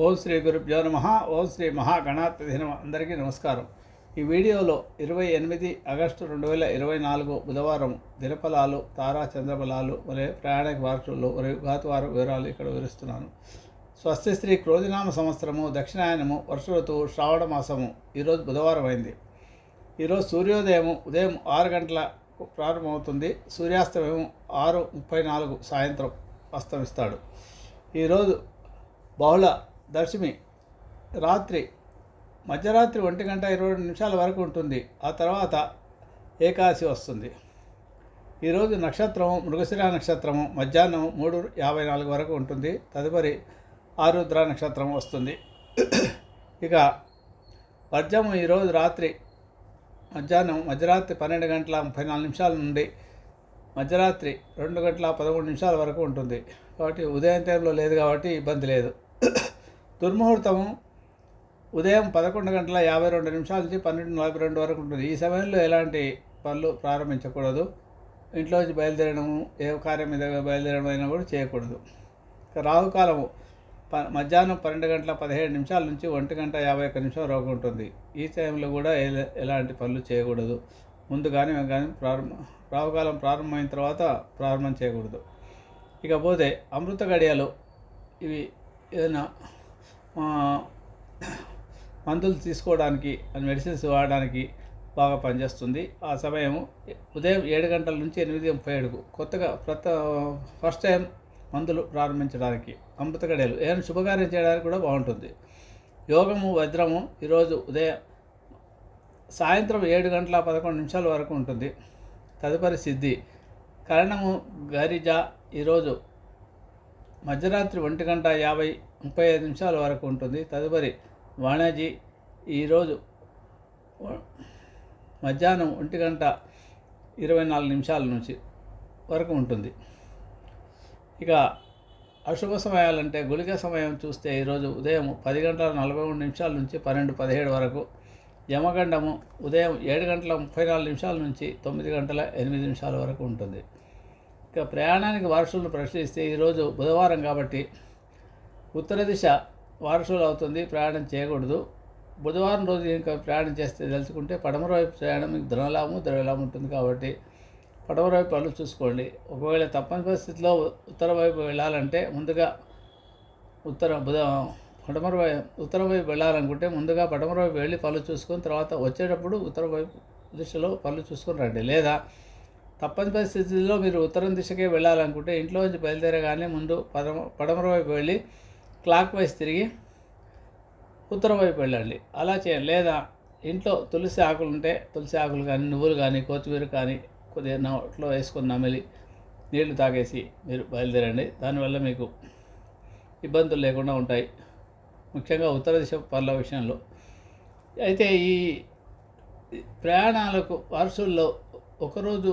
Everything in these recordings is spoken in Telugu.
ఓం శ్రీ గురుభ్యో నమ. ఓం శ్రీ మహాగణాధిపతి నమ అందరికీ నమస్కారం. ఈ వీడియోలో ఇరవై ఎనిమిది ఆగస్టు రెండు వేల ఇరవై నాలుగు బుధవారం దినఫలాలు తారా చంద్రఫలాలు మరియు ప్రయాణిక వార్తలు మరియు ఘాతువార వివరాలు ఇక్కడ వివరిస్తున్నాను. స్వస్తి శ్రీ క్రోధినామ సంవత్సరము దక్షిణాయనము వర్ష ఋతువు శ్రావణ మాసము ఈరోజు బుధవారం అయింది. ఈరోజు సూర్యోదయం ఉదయం ఆరు గంటలకు ప్రారంభమవుతుంది. సూర్యాస్తమయం ఆరు ముప్పై నాలుగు సాయంత్రం అస్తమిస్తాడు. ఈరోజు బహుళ దశమి రాత్రి మధ్యరాత్రి ఒంటి గంట ఇరవై రెండు నిమిషాల వరకు ఉంటుంది. ఆ తర్వాత ఏకాదశి వస్తుంది. ఈరోజు నక్షత్రము మృగశిర నక్షత్రము మధ్యాహ్నం మూడు యాభై నాలుగు వరకు ఉంటుంది. తదుపరి ఆరుద్ర నక్షత్రం వస్తుంది. ఇక వర్జము ఈరోజు రాత్రి మధ్యాహ్నం మధ్యరాత్రి పన్నెండు గంటల ముప్పై నాలుగు నిమిషాల నుండి మధ్యరాత్రి రెండు గంటల పదమూడు నిమిషాల వరకు ఉంటుంది. కాబట్టి ఉదయం టైంలో లేదు కాబట్టి ఇబ్బంది లేదు. దుర్ముహూర్తము ఉదయం పదకొండు గంటల యాభై రెండు నిమిషాల నుంచి పన్నెండు నలభై రెండు వరకు ఉంటుంది. ఈ సమయంలో ఎలాంటి పనులు ప్రారంభించకూడదు. ఇంట్లోంచి బయలుదేరడము ఏ కార్యం మీద బయలుదేరడం అయినా కూడా చేయకూడదు. రాహుకాలము ప మధ్యాహ్నం పన్నెండు గంటల పదిహేడు నిమిషాల నుంచి ఒంటి గంట యాభై ఒక్క నిమిషం రోగం ఉంటుంది. ఈ టైంలో కూడా ఎలాంటి పనులు చేయకూడదు. ముందు కానీ కానీ ప్రారంభ రాహుకాలం ప్రారంభమైన తర్వాత ప్రారంభం చేయకూడదు. ఇకపోతే అమృత గడియలు ఇవి ఏదైనా మందులు తీసుకోవడానికి మెడిసిన్స్ వాడడానికి బాగా పనిచేస్తుంది. ఆ సమయం ఉదయం ఏడు గంటల నుంచి ఎనిమిది ముప్పై ఏడుకు కొత్తగా ప్రత ఫస్ట్ టైం మందులు ప్రారంభించడానికి అమృత గడియలు ఏదైనా శుభకార్యం చేయడానికి కూడా బాగుంటుంది. యోగము వజ్రము ఈరోజు ఉదయం సాయంత్రం ఏడు గంటల పదకొండు నిమిషాల వరకు ఉంటుంది. తదుపరి సిద్ధి కరణము గరిజ ఈరోజు మధ్యరాత్రి ఒంటి గంట యాభై ముప్పై ఐదు నిమిషాల వరకు ఉంటుంది. తదుపరి వాణాజీ ఈరోజు మధ్యాహ్నం ఒంటి గంట ఇరవై నాలుగు నిమిషాల నుంచి వరకు ఉంటుంది. ఇక అశుభ సమయాలంటే గుళిక సమయం చూస్తే ఈరోజు ఉదయం పది గంటల నలభై మూడు నిమిషాల నుంచి పన్నెండు పదిహేడు వరకు యమగండము ఉదయం ఏడు గంటల ముప్పై నాలుగు నిమిషాల నుంచి తొమ్మిది గంటల ఎనిమిది నిమిషాల వరకు ఉంటుంది. ఇక ప్రయాణానికి వారసులను ప్రశ్నిస్తే ఈరోజు బుధవారం కాబట్టి ఉత్తర దిశ వారసులు అవుతుంది ప్రయాణం చేయకూడదు. బుధవారం రోజు ఇంకా ప్రయాణం చేస్తే తెలుసుకుంటే పడమర వైపు ప్రయాణం మీకు ధనలాభము ద్రవ్యలాభం ఉంటుంది కాబట్టి పడమర వైపు పనులు చూసుకోండి. ఒకవేళ తప్పని పరిస్థితిలో ఉత్తర వైపు వెళ్ళాలంటే ముందుగా ఉత్తర బుధ పడమర వైపు ఉత్తర వైపు వెళ్ళాలనుకుంటే ముందుగా పడమర వైపు వెళ్ళి పనులు చూసుకొని తర్వాత వచ్చేటప్పుడు ఉత్తర వైపు దిశలో పనులు చూసుకొని రండి. లేదా తప్పని పరిస్థితుల్లో మీరు ఉత్తరం దిశకే వెళ్ళాలనుకుంటే ఇంట్లో నుంచి బయలుదేరగానే ముందు పడమ పడమర వైపు వెళ్ళి క్లాక్ వైస్ తిరిగి ఉత్తరం వైపు వెళ్ళండి. అలా చేయండి. లేదా ఇంట్లో తులసి ఆకులు ఉంటే తులసి ఆకులు కానీ నువ్వులు కానీ కొత్తిమీర కానీ కొద్దిగా నోట్లో వేసుకొని నమిలి నీళ్ళు తాగేసి మీరు బయలుదేరండి. దానివల్ల మీకు ఇబ్బందులు లేకుండా ఉంటాయి. ముఖ్యంగా ఉత్తర దిశ పనుల విషయంలో. అయితే ఈ ప్రయాణాలకు వారసుల్లో ఒకరోజు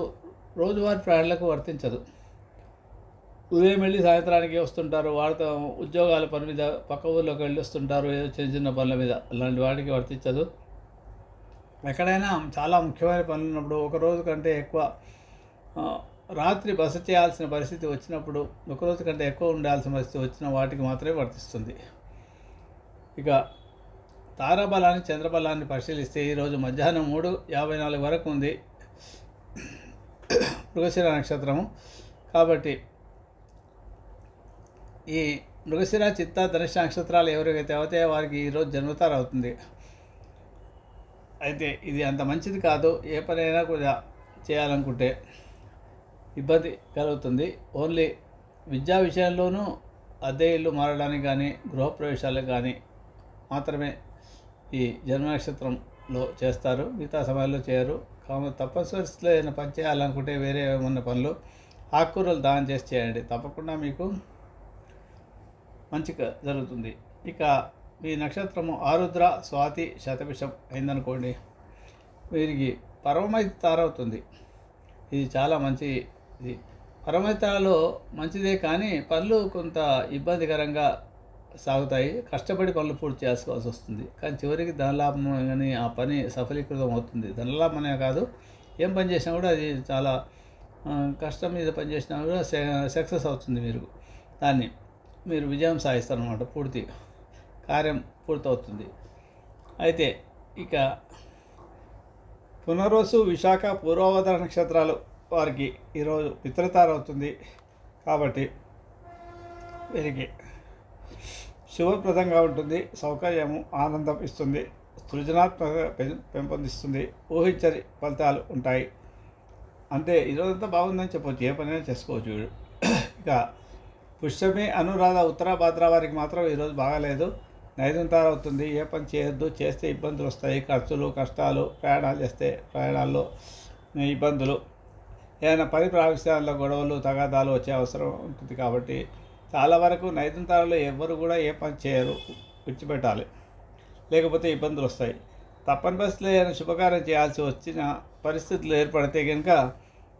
రోజువారి ప్రయాణాలకు వర్తించదు. ఉదయం వెళ్ళి సాయంత్రానికి వస్తుంటారు వాళ్ళతో ఉద్యోగాల పని మీద పక్క ఊర్లోకి వెళ్ళి వస్తుంటారు ఏదో చిన్న చిన్న పనుల మీద. అలాంటి వాటికి వర్తించదు. ఎక్కడైనా చాలా ముఖ్యమైన పనులు ఉన్నప్పుడు ఒక రోజు కంటే ఎక్కువ రాత్రి బస చేయాల్సిన పరిస్థితి వచ్చినప్పుడు ఒక రోజు కంటే ఎక్కువ ఉండాల్సిన పరిస్థితి వచ్చిన వాటికి మాత్రమే వర్తిస్తుంది. ఇక తారాబలాన్ని చంద్రబలాన్ని పరిశీలిస్తే ఈరోజు మధ్యాహ్నం మూడు యాభై నాలుగు వరకు ఉంది. మృగశిర నక్షత్రము. కాబట్టి ఈ మృగశిర చిత్త ధనుష నక్షత్రాలు ఎవరికైతే అవుతాయో వారికి ఈరోజు జన్మతారు అవుతుంది. అయితే ఇది అంత మంచిది కాదు. ఏ పనైనా కూడా చేయాలనుకుంటే ఇబ్బంది కలుగుతుంది. ఓన్లీ విద్యా విషయంలోనూ అద్దె ఇల్లు మారడానికి కానీ గృహప్రవేశాలకు కానీ మాత్రమే ఈ జన్మ నక్షత్రంలో చేస్తారు. మిగతా సమయాల్లో చేయరు. కావున తప్పనిసరిలో ఏదైనా పని చేయాలనుకుంటే వేరే ఏమన్నా పనులు ఆకుకూరలు దానం చేసి చేయండి. తప్పకుండా మీకు మంచిగా జరుగుతుంది. ఇక మీ నక్షత్రము ఆరుద్ర స్వాతి శతభిషం అయిందనుకోండి వీరికి పరమైతి తారవుతుంది ఇది చాలా మంచి ఇది. పరమైతాలో మంచిదే కానీ పనులు కొంత ఇబ్బందికరంగా సాగుతాయి. కష్టపడి పనులు పూర్తి చేసుకోవాల్సి వస్తుంది. కానీ చివరికి ధనలాభం కానీ ఆ పని సఫలీకృతం అవుతుంది ధనలాభం అనే కాదు ఏం పని చేసినా కూడా అది చాలా కష్టం మీద పని చేసినా కూడా సక్సెస్ అవుతుంది మీరు. దాన్ని మీరు విజయం సాధిస్తారనమాట పూర్తి కార్యం పూర్తవుతుంది. అయితే ఇక పునరోసు విశాఖ పూర్వవదర నక్షత్రాలు వారికి ఈరోజు మిత్రతారవుతుంది కాబట్టి వీరికి శుభప్రదంగా ఉంటుంది. సౌకర్యము ఆనందం ఇస్తుంది. సృజనాత్మక పెం- పెంపొందిస్తుంది. ఊహించని ఫలితాలు ఉంటాయి. అంటే ఈరోజంతా బాగుందని చెప్పవచ్చు ఏ పనైనా చేసుకోవచ్చు. వీడు ఇక పుష్యమి అనురాధ ఉత్తర భాద్ర వారికి మాత్రం ఈరోజు బాగాలేదు. నైదుంతార అవుతుంది. ఏ పని చేయొద్దు. చేస్తే ఇబ్బందులు వస్తాయి. ఖర్చులు కష్టాలు ప్రయాణాలు చేస్తే ప్రయాణాల్లో ఇబ్బందులు. ఏదైనా పని ప్రావిష్యాల్లో గొడవలు తగాదాలు వచ్చే అవసరం ఉంటుంది కాబట్టి చాలా వరకు నైతంతాలలో ఎవ్వరు కూడా ఏ పని చేయరు విడిచిపెట్టాలి. లేకపోతే ఇబ్బందులు వస్తాయి. తప్పని పరిస్థితులు ఏదైనా శుభకార్యం చేయాల్సి వచ్చిన పరిస్థితులు ఏర్పడితే కనుక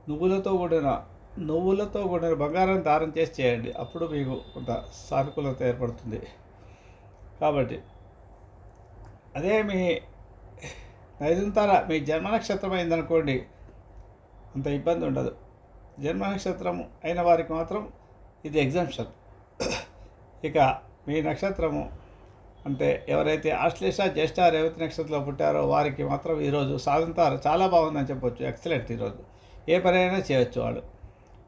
నువ్వులతో కూడిన నువ్వులతో కూడిన బంగారం దారం చేసి చేయండి. అప్పుడు మీకు కొంత సానుకూలత ఏర్పడుతుంది. కాబట్టి అదే మీ నైదుంతర మీ జన్మ నక్షత్రం అయిందనుకోండి అంత ఇబ్బంది ఉండదు. జన్మ నక్షత్రం అయిన వారికి మాత్రం ఇది ఎగ్జామ్షన్. ఇక మీ నక్షత్రము అంటే ఎవరైతే ఆశ్లేష జ్యేష్ఠ రేవతి నక్షత్రంలో పుట్టారో వారికి మాత్రం ఈరోజు సాధంతారు చాలా బాగుందని చెప్పొచ్చు. ఎక్సలెంట్ ఈరోజు. ఏ పనైనా చేయొచ్చు వాడు.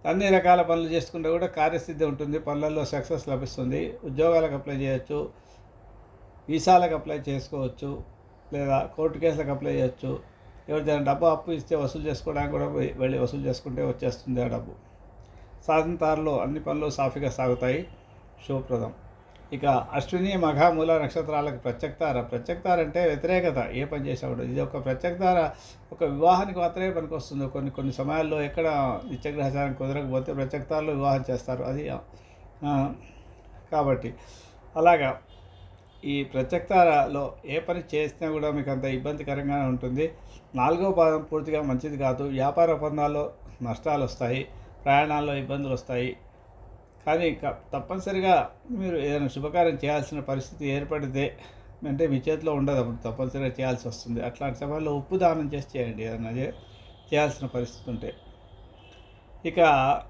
అన్ని రకాల పనులు చేసుకుంటే కూడా కార్యసిద్ధి ఉంటుంది. పనులలో సక్సెస్ లభిస్తుంది. ఉద్యోగాలకు అప్లై చేయొచ్చు. వీసాలకు అప్లై చేసుకోవచ్చు. లేదా కోర్టు కేసులకు అప్లై చేయొచ్చు. ఎవరిదైనా డబ్బు అప్పు ఇస్తే వసూలు చేసుకోవడానికి కూడా వెళ్ళి వసూలు చేసుకుంటే వచ్చేస్తుంది ఆ డబ్బు. సాధంతారులో అన్ని పనులు సాఫీగా సాగుతాయి. శుభప్రదం. ఇక అశ్విని మఘ మూల నక్షత్రాలకు ప్రత్యక్తార ప్రత్యక్తార అంటే వ్యతిరేకత. ఏ పని చేసేవాడు? ఇది ఒక ప్రత్యక్తార ఒక వివాహానికి మాత్రమే పనికొస్తుంది. కొన్ని కొన్ని సమయాల్లో ఎక్కడ నిత్యగ్రహచారం కుదరకపోతే ప్రత్యక్తారలో వివాహం చేస్తారు. అది కాబట్టి అలాగా. ఈ ప్రత్యక్తారలో ఏ పని చేసినా కూడా మీకు అంత ఇబ్బందికరంగానే ఉంటుంది. నాలుగో పాదం పూర్తిగా మంచిది కాదు. వ్యాపార ఒప్పందాల్లో నష్టాలు వస్తాయి ప్రయాణాల్లో ఇబ్బందులు వస్తాయి కానీ తప్పనిసరిగా మీరు ఏదైనా శుభకార్యం చేయాల్సిన పరిస్థితి ఏర్పడితే అంటే మీ చేతిలో ఉండదు. అప్పుడు తప్పనిసరిగా చేయాల్సి వస్తుంది. అట్లాంటి సమయంలో ఉప్పు దానం చేసి చేయండి. ఏదైనా చేయాల్సిన పరిస్థితి ఉంటే. ఇక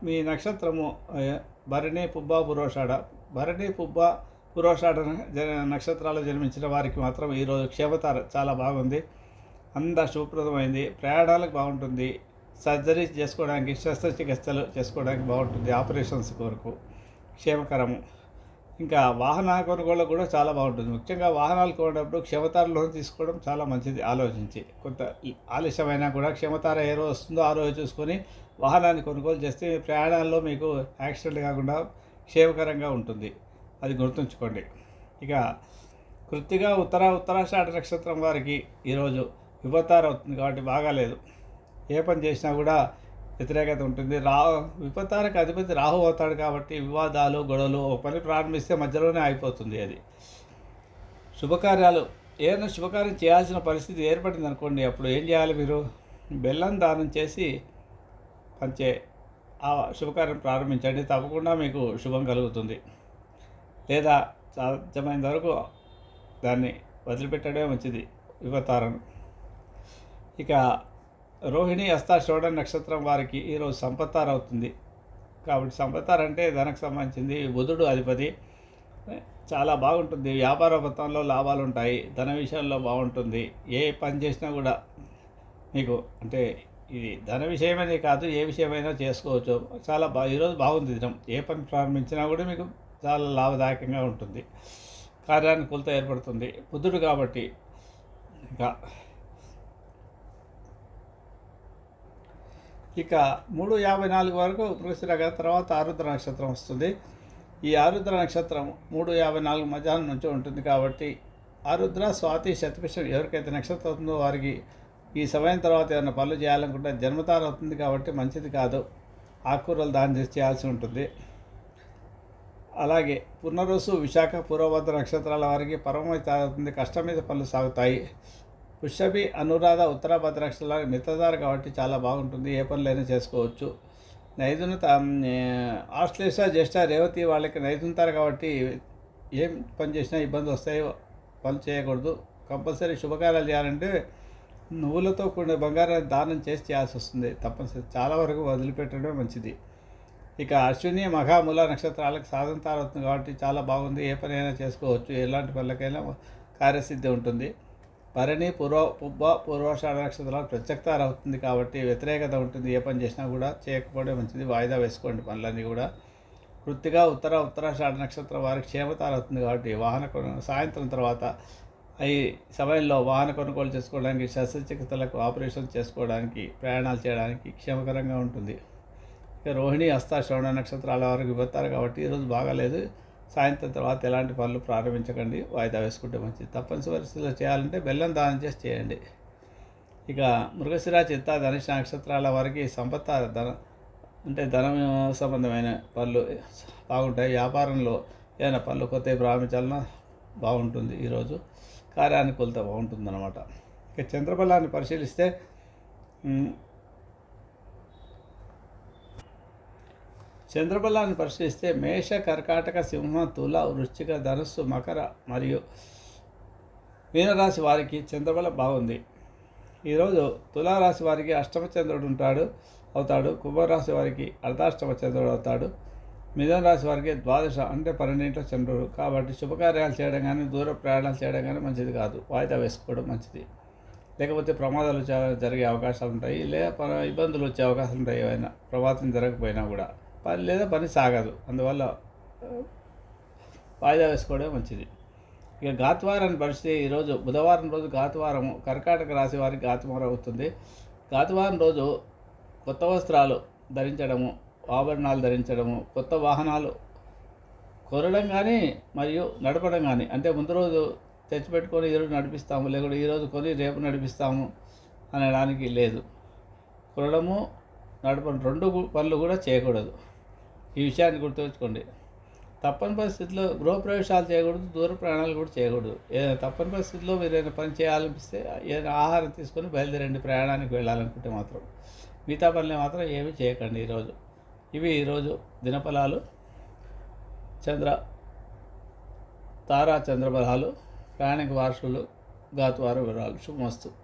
మీ నక్షత్రము భరణి పుబ్బ పురోషాఢ. భరణి పుబ్బ పురోషాఢ జ- నక్షత్రాలు జన్మించిన వారికి మాత్రం ఈరోజు క్షేమత చాలా బాగుంది. అంత శుభప్రదమైంది. ప్రయాణాలకు బాగుంటుంది. సర్జరీ చేసుకోవడానికి శస్త్రచికిత్సలు చేసుకోవడానికి బాగుంటుంది. ఆపరేషన్స్ కొరకు క్షేమకరము. ఇంకా వాహన కొనుగోలు కూడా చాలా బాగుంటుంది. ముఖ్యంగా వాహనాలు కొనేటప్పుడు క్షమతార లోన్ తీసుకోవడం చాలా మంచిది. ఆలోచించి కొంత ఆలస్యమైనా కూడా క్షమతార ఏ రోజు వస్తుందో ఆ రోజు చూసుకొని వాహనాన్ని కొనుగోలు చేస్తే మీ ప్రయాణాల్లో మీకు యాక్సిడెంట్ కాకుండా క్షేమకరంగా ఉంటుంది. అది గుర్తుంచుకోండి. ఇక కృత్తిగా ఉత్తర ఉత్తరాషాఢ నక్షత్రం వారికి ఈరోజు విపత్తార అవుతుంది కాబట్టి బాగాలేదు. ఏ పని చేసినా కూడా వ్యతిరేకత ఉంటుంది. రా విపత్తానికి అధిపతి రాహు అవుతాడు కాబట్టి వివాదాలు గొడవలు ఒక పని ప్రారంభిస్తే మధ్యలోనే అయిపోతుంది అది. శుభకార్యాలు ఏదైనా శుభకార్యం చేయాల్సిన పరిస్థితి ఏర్పడింది అనుకోండి అప్పుడు ఏం చేయాలి మీరు? బెల్లం దానం చేసి పంచే ఆ శుభకార్యం ప్రారంభించండి తప్పకుండా మీకు శుభం కలుగుతుంది. లేదా సాధ్యమైన వరకు దాన్ని వదిలిపెట్టడమే మంచిది యువతారను ఇక రోహిణి హస్త షోడ నక్షత్రం వారికి ఈరోజు సంపత్తార అవుతుంది. కాబట్టి సంపత్తార అంటే ధనకు సంబంధించింది బుధుడు అధిపతి. చాలా బాగుంటుంది. వ్యాపార మొత్తంలో లాభాలు ఉంటాయి. ధన విషయంలో బాగుంటుంది. ఏ పని చేసినా కూడా మీకు అంటే ఇది ధన విషయమనే కాదు ఏ విషయమైనా చేసుకోవచ్చు. చాలా బా ఈరోజు బాగుంది దినం. ఏ పని ప్రారంభించినా కూడా మీకు చాలా లాభదాయకంగా ఉంటుంది. కార్యానుకూలత ఏర్పడుతుంది. బుద్ధుడు కాబట్టి ఇంకా ఇక మూడు యాభై నాలుగు వరకు మృగశిరగా తర్వాత ఆరుద్ర నక్షత్రం వస్తుంది. ఈ ఆరుద్ర నక్షత్రం మూడు యాభై నాలుగు మధ్యాహ్నం నుంచి ఉంటుంది కాబట్టి ఆరుద్ర స్వాతి శతపిషం ఎవరికైతే నక్షత్రం అవుతుందో వారికి ఈ సమయం తర్వాత ఏమైనా పనులు చేయాలనుకుంటే జన్మతార అవుతుంది కాబట్టి మంచిది కాదు. ఆకుకూరలు దానం చేసి చేయాల్సి ఉంటుంది. అలాగే పునరుసు విశాఖ పూర్వభద్ర నక్షత్రాల వారికి పరమైతే అవుతుంది. కష్టం మీద పనులు సాగుతాయి. పుష్యమి అనురాధ ఉత్తరాభద్ర నక్షత్రాల మిత్రదారు కాబట్టి చాలా బాగుంటుంది. ఏ పనులైనా చేసుకోవచ్చు. నైదునత ఆశ్లేష జ్యేష్ఠ రేవతి వాళ్ళకి నైదుంటారు కాబట్టి ఏం పని చేసినా ఇబ్బంది వస్తాయి పనులు చేయకూడదు. కంపల్సరీ శుభకార్యాలు చేయాలంటే నువ్వులతో కూడిన బంగారాన్ని దానం చేసి చేయాల్సి వస్తుంది. తప్పనిసరి చాలా వరకు వదిలిపెట్టడమే మంచిది. ఇక అశ్విని మఘామూల నక్షత్రాలకు సాధన అవుతుంది కాబట్టి చాలా బాగుంది. ఏ పనైనా చేసుకోవచ్చు. ఎలాంటి పనులకైనా కార్యసిద్ధి ఉంటుంది. భరణి పూర్వ పుబ్బ పూర్వాషాఢ నక్షత్రాలు ప్రత్యక్తారు అవుతుంది కాబట్టి వ్యతిరేకత ఉంటుంది. ఏ పని చేసినా కూడా చేయకపోవడం మంచిది. వాయిదా వేసుకోండి పనులన్నీ కూడా. వృత్తిగా ఉత్తర ఉత్తరాషాఢ నక్షత్రం వారికి క్షేమతారు అవుతుంది కాబట్టి వాహన కొను సాయంత్రం తర్వాత ఈ సమయంలో వాహన కొనుగోలు చేసుకోవడానికి శస్త్రచికిత్సలకు ఆపరేషన్ చేసుకోవడానికి ప్రయాణాలు చేయడానికి క్షేమకరంగా ఉంటుంది. ఇక రోహిణి హస్త శ్రవణ నక్షత్రాల వారికి ఇవ్వతారు కాబట్టి ఈరోజు బాగాలేదు. సాయంత్రం తర్వాత ఎలాంటి పనులు ప్రారంభించకండి వాయిదా వేసుకుంటే మంచిది. తప్పనిసరి పరిస్థితుల్లో చేయాలంటే బెల్లం దానం చేసి చేయండి. ఇక మృగశిర చిత్త ధనుష నక్షత్రాల వారికి సంపత్త ధన అంటే ధనం సంబంధమైన పనులు బాగుంటాయి. వ్యాపారంలో ఏదైనా పనులు కొత్తవి ప్రారంభించాలన్నా బాగుంటుంది ఈరోజు కార్యానుకూలత బాగుంటుంది అనమాట ఇక చంద్రబలాన్ని పరిశీలిస్తే చంద్రబలాన్ని పరిశీలిస్తే మేష కర్కాటక సింహ తుల వృశ్చిక ధనస్సు మకర మరియు మీనరాశి వారికి చంద్రబలం బాగుంది. ఈరోజు తులారాశి వారికి అష్టమ చంద్రుడు ఉంటాడు అవుతాడు. కుంభరాశి వారికి అర్ధాష్టమ చంద్రుడు అవుతాడు. మిథున రాశి వారికి ద్వాదశ అంటే పన్నెండింట్లో చంద్రుడు. కాబట్టి శుభకార్యాలు చేయడం కానీ దూర ప్రయాణాలు చేయడం కానీ మంచిది కాదు. వాయిదా వేసుకోవడం మంచిది. లేకపోతే ప్రమాదాలు జరిగే అవకాశాలు ఉంటాయి. లేదా ఇబ్బందులు వచ్చే అవకాశాలు ఉంటాయి ఏమైనా ప్రమాదం జరగకపోయినా కూడా. పని లేదా పని సాగదు. అందువల్ల వాయిదా వేసుకోవడం మంచిది. ఇక గాత్వారాన్ని పరిస్థితి ఈరోజు బుధవారం రోజు గాత్వారం కర్కాటక రాశి వారికి గాత్వారం అవుతుంది. గాత్వారం రోజు కొత్త వస్త్రాలు ధరించడము ఆభరణాలు ధరించడము కొత్త వాహనాలు కొనడం కానీ మరియు నడపడం కానీ అంటే ముందు రోజు తెచ్చిపెట్టుకొని ఈరోజు నడిపిస్తాము లేకుంటే ఈరోజు కొని రేపు నడిపిస్తాము అనడానికి లేదు. కొనడము నడపడం రెండు పనులు కూడా చేయకూడదు. ఈ విషయాన్ని గుర్తుంచుకోండి తప్పని పరిస్థితుల్లో గృహప్రవేశాలు చేయకూడదు దూర ప్రయాణాలు కూడా చేయకూడదు. ఏదైనా తప్పని పరిస్థితుల్లో మీరు ఏదైనా పని చేయాలనిపిస్తే ఏదైనా ఆహారం తీసుకొని బయలుదేరండి ప్రయాణానికి వెళ్ళాలనుకుంటే మాత్రం. మిగతా పనులు మాత్రం ఏమీ చేయకండి ఈరోజు. ఇవి ఈరోజు దినఫలాలు. చంద్ర తారా చంద్రబలాలు ప్రయాణిక వారసులు గాతువారు వివరాలు. శుభమస్తు.